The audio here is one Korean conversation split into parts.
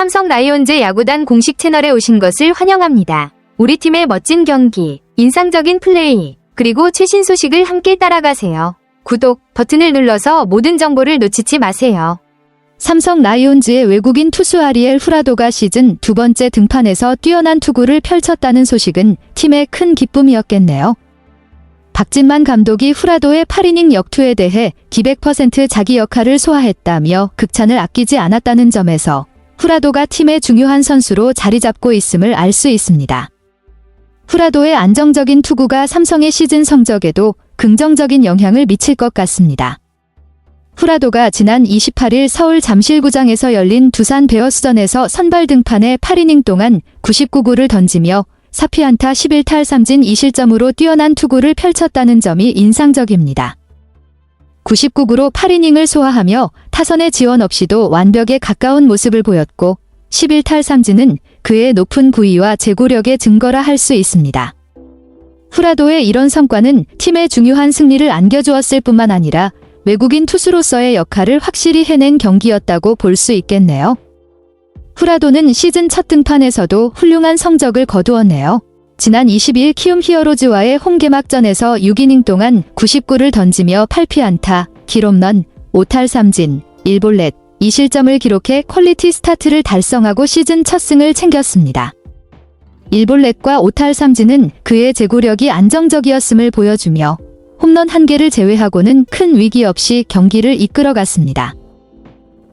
삼성 라이온즈 야구단 공식 채널에 오신 것을 환영합니다. 우리 팀의 멋진 경기, 인상적인 플레이, 그리고 최신 소식을 함께 따라가세요. 구독 버튼을 눌러서 모든 정보를 놓치지 마세요. 삼성 라이온즈의 외국인 투수 아리엘 후라도가 시즌 두 번째 등판에서 뛰어난 투구를 펼쳤다는 소식은 팀의 큰 기쁨이었겠네요. 박진만 감독이 후라도의 8이닝 역투에 대해 기백 퍼센트 자기 역할을 소화했다며 극찬을 아끼지 않았다는 점에서 후라도가 팀의 중요한 선수로 자리 잡고 있음을 알 수 있습니다. 후라도의 안정적인 투구가 삼성의 시즌 성적에도 긍정적인 영향을 미칠 것 같습니다. 후라도가 지난 28일 서울 잠실구장에서 열린 두산 베어스전에서 선발 등판에 8이닝 동안 99구를 던지며 4피안타 11탈 3진 2실점으로 뛰어난 투구를 펼쳤다는 점이 인상적입니다. 99구로 8이닝을 소화하며 타선의 지원 없이도 완벽에 가까운 모습을 보였고 11탈 3진은 그의 높은 구위와 제고력의 증거라 할 수 있습니다. 후라도의 이런 성과는 팀의 중요한 승리를 안겨주었을 뿐만 아니라 외국인 투수로서의 역할을 확실히 해낸 경기였다고 볼 수 있겠네요. 후라도는 시즌 첫 등판에서도 훌륭한 성적을 거두었네요. 지난 22일 키움 히어로즈와의 홈개막전에서 6이닝 동안 99를 던지며 8피안타, 기롬런, 5탈 3진, 1볼넷, 2실점을 기록해 퀄리티 스타트를 달성하고 시즌 첫 승을 챙겼습니다. 1볼넷과 5탈 3진은 그의 제구력이 안정적이었음을 보여주며 홈런 한 개를 제외하고는 큰 위기 없이 경기를 이끌어갔습니다.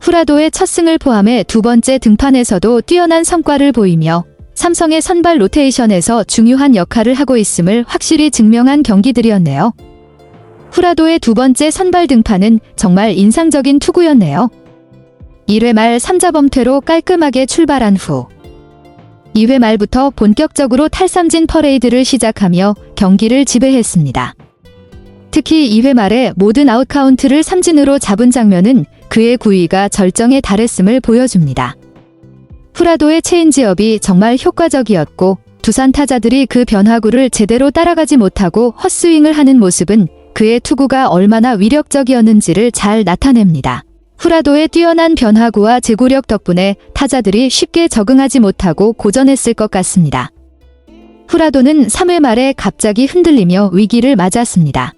후라도의 첫 승을 포함해 두 번째 등판에서도 뛰어난 성과를 보이며 삼성의 선발 로테이션에서 중요한 역할을 하고 있음을 확실히 증명한 경기들이었네요. 후라도의 두 번째 선발 등판은 정말 인상적인 투구였네요. 1회 말 3자 범퇴로 깔끔하게 출발한 후 2회 말부터 본격적으로 탈삼진 퍼레이드를 시작하며 경기를 지배했습니다. 특히 2회 말에 모든 아웃 카운트를 삼진으로 잡은 장면은 그의 구위가 절정에 달했음을 보여줍니다. 후라도의 체인지업이 정말 효과적이었고 두산 타자들이 그 변화구를 제대로 따라가지 못하고 헛스윙을 하는 모습은 그의 투구가 얼마나 위력적이었는지를 잘 나타냅니다. 후라도의 뛰어난 변화구와 제구력 덕분에 타자들이 쉽게 적응하지 못하고 고전했을 것 같습니다. 후라도는 3회 말에 갑자기 흔들리며 위기를 맞았습니다.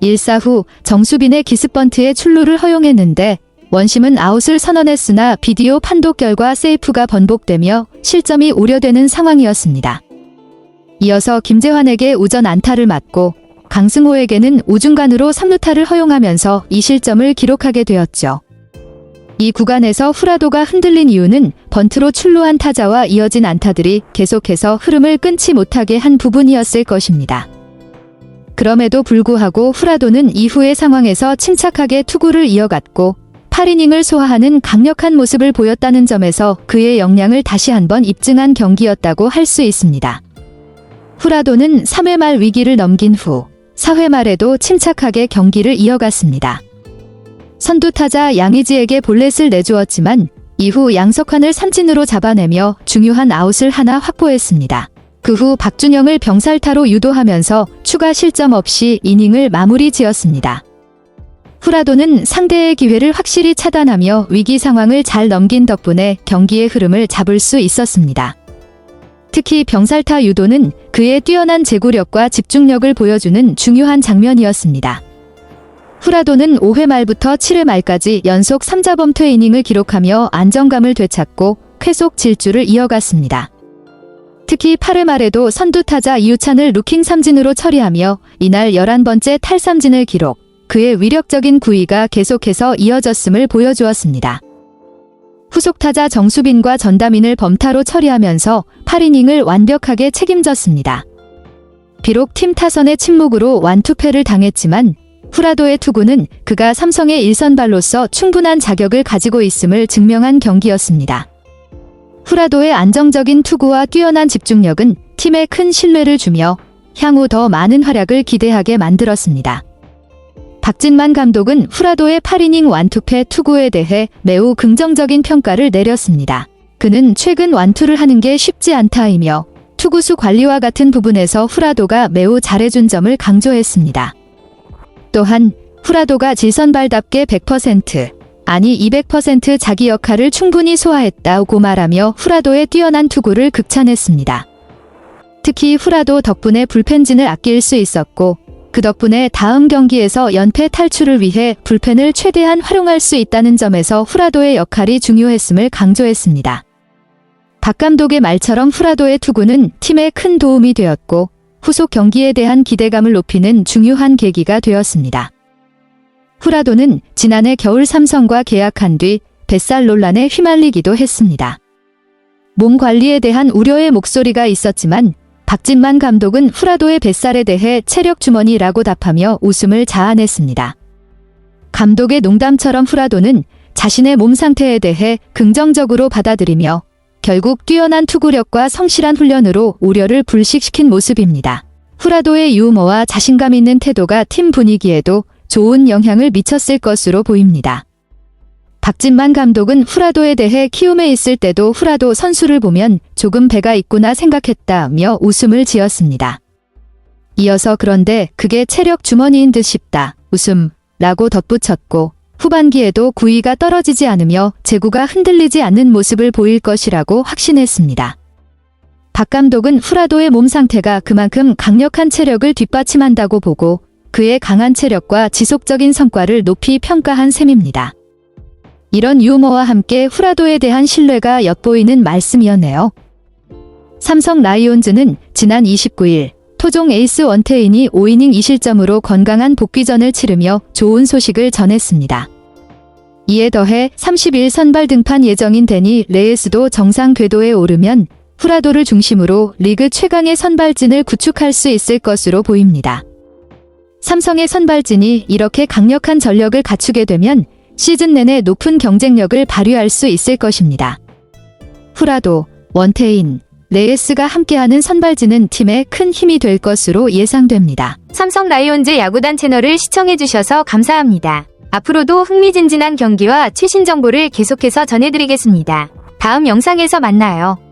1사 후 정수빈의 기습번트에 출루를 허용했는데 원심은 아웃을 선언했으나 비디오 판독 결과 세이프가 번복되며 실점이 우려되는 상황이었습니다. 이어서 김재환에게 우전 안타를 맞고 강승호에게는 우중간으로 3루타를 허용하면서 2실점을 기록하게 되었죠. 이 구간에서 후라도가 흔들린 이유는 번트로 출루한 타자와 이어진 안타들이 계속해서 흐름을 끊지 못하게 한 부분이었을 것입니다. 그럼에도 불구하고 후라도는 이후의 상황에서 침착하게 투구를 이어갔고 8이닝을 소화하는 강력한 모습을 보였다는 점에서 그의 역량을 다시 한번 입증한 경기였다고 할 수 있습니다. 후라도는 3회 말 위기를 넘긴 후 4회 말에도 침착하게 경기를 이어갔습니다. 선두 타자 양의지에게 볼넷을 내주었지만 이후 양석환을 삼진으로 잡아내며 중요한 아웃을 하나 확보했습니다. 그 후 박준영을 병살타로 유도하면서 추가 실점 없이 이닝을 마무리 지었습니다. 후라도는 상대의 기회를 확실히 차단하며 위기 상황을 잘 넘긴 덕분에 경기의 흐름을 잡을 수 있었습니다. 특히 병살타 유도는 그의 뛰어난 제구력과 집중력을 보여주는 중요한 장면이었습니다. 후라도는 5회 말부터 7회 말까지 연속 3자 범퇴 이닝을 기록하며 안정감을 되찾고 쾌속 질주를 이어갔습니다. 특히 8회 말에도 선두 타자 이우찬을 루킹 삼진으로 처리하며 이날 11번째 탈삼진을 기록, 그의 위력적인 구위가 계속해서 이어졌음을 보여주었습니다. 후속 타자 정수빈과 전다민을 범타로 처리하면서 8이닝을 완벽하게 책임졌습니다. 비록 팀 타선의 침묵으로 완투패를 당했지만 후라도의 투구는 그가 삼성의 일선발로서 충분한 자격을 가지고 있음을 증명한 경기였습니다. 후라도의 안정적인 투구와 뛰어난 집중력은 팀에 큰 신뢰를 주며 향후 더 많은 활약을 기대하게 만들었습니다. 박진만 감독은 후라도의 8이닝 완투패 투구에 대해 매우 긍정적인 평가를 내렸습니다. 그는 최근 완투를 하는 게 쉽지 않다이며 투구수 관리와 같은 부분에서 후라도가 매우 잘해준 점을 강조했습니다. 또한 후라도가 지선발답게 100%, 아니 200% 자기 역할을 충분히 소화했다고 말하며 후라도의 뛰어난 투구를 극찬했습니다. 특히 후라도 덕분에 불펜진을 아낄 수 있었고 그 덕분에 다음 경기에서 연패 탈출을 위해 불펜을 최대한 활용할 수 있다는 점에서 후라도의 역할이 중요했음을 강조했습니다. 박 감독의 말처럼 후라도의 투구는 팀에 큰 도움이 되었고 후속 경기에 대한 기대감을 높이는 중요한 계기가 되었습니다. 후라도는 지난해 겨울 삼성과 계약한 뒤 뱃살 논란에 휘말리기도 했습니다. 몸 관리에 대한 우려의 목소리가 있었지만 박진만 감독은 후라도의 뱃살에 대해 체력 주머니라고 답하며 웃음을 자아냈습니다. 감독의 농담처럼 후라도는 자신의 몸 상태에 대해 긍정적으로 받아들이며 결국 뛰어난 투구력과 성실한 훈련으로 우려를 불식시킨 모습입니다. 후라도의 유머와 자신감 있는 태도가 팀 분위기에도 좋은 영향을 미쳤을 것으로 보입니다. 박진만 감독은 후라도에 대해 키움에 있을 때도 후라도 선수를 보면 조금 배가 있구나 생각했다며 웃음을 지었습니다. 이어서 그런데 그게 체력 주머니인 듯 싶다. 웃음. 라고 덧붙였고 후반기에도 구위가 떨어지지 않으며 제구가 흔들리지 않는 모습을 보일 것이라고 확신했습니다. 박 감독은 후라도의 몸 상태가 그만큼 강력한 체력을 뒷받침한다고 보고 그의 강한 체력과 지속적인 성과를 높이 평가한 셈입니다. 이런 유머와 함께 후라도에 대한 신뢰가 엿보이는 말씀이었네요. 삼성 라이온즈는 지난 29일 토종 에이스 원태인이 5이닝 2실점으로 건강한 복귀전을 치르며 좋은 소식을 전했습니다. 이에 더해 30일 선발 등판 예정인 데니 레이스도 정상 궤도에 오르면 후라도를 중심으로 리그 최강의 선발진을 구축할 수 있을 것으로 보입니다. 삼성의 선발진이 이렇게 강력한 전력을 갖추게 되면 시즌 내내 높은 경쟁력을 발휘할 수 있을 것입니다. 후라도, 원태인, 레이스가 함께하는 선발진은 팀에 큰 힘이 될 것으로 예상됩니다. 삼성 라이온즈 야구단 채널을 시청해주셔서 감사합니다. 앞으로도 흥미진진한 경기와 최신 정보를 계속해서 전해드리겠습니다. 다음 영상에서 만나요.